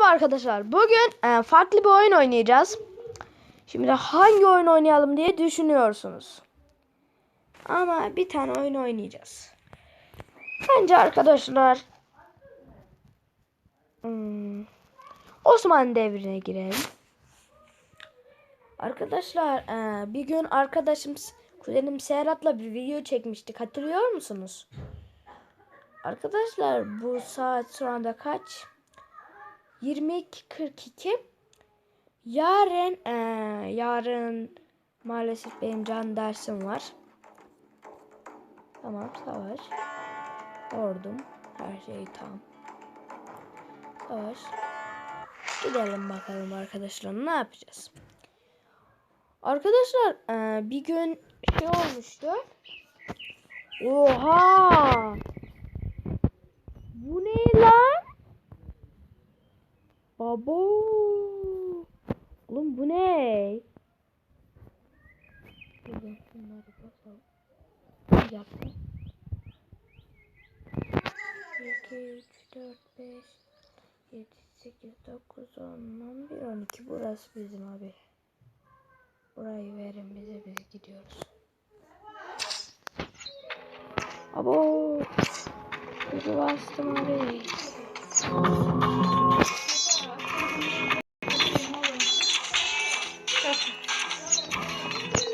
Merhaba arkadaşlar. Bugün e, farklı bir oyun oynayacağız. Şimdi hangi oyun oynayalım diye düşünüyorsunuz. Ama bir tane oyun oynayacağız. Bence arkadaşlar hmm, Osmanlı devrine girelim. Arkadaşlar e, bir gün arkadaşım kuzenim Serhat'la bir video çekmiştik. Hatırlıyor musunuz? Arkadaşlar bu saat şu anda kaç? 22.42 Yarın eee, yarın maalesef benim can dersim var. Tamam savaş. Ordum. Her şey tam. Savaş. Gidelim bakalım arkadaşlar ne yapacağız. Arkadaşlar eee, bir gün şey olmuştu. Oha! Bu ne lan? Baba. Oğlum bu ne? Bir dakika. 2, 3, 4, 5, 7, 8, 9, 10, 11, 12. Burası bizim abi. Burayı verin bize biz gidiyoruz. Abo. Bizi bastım abi.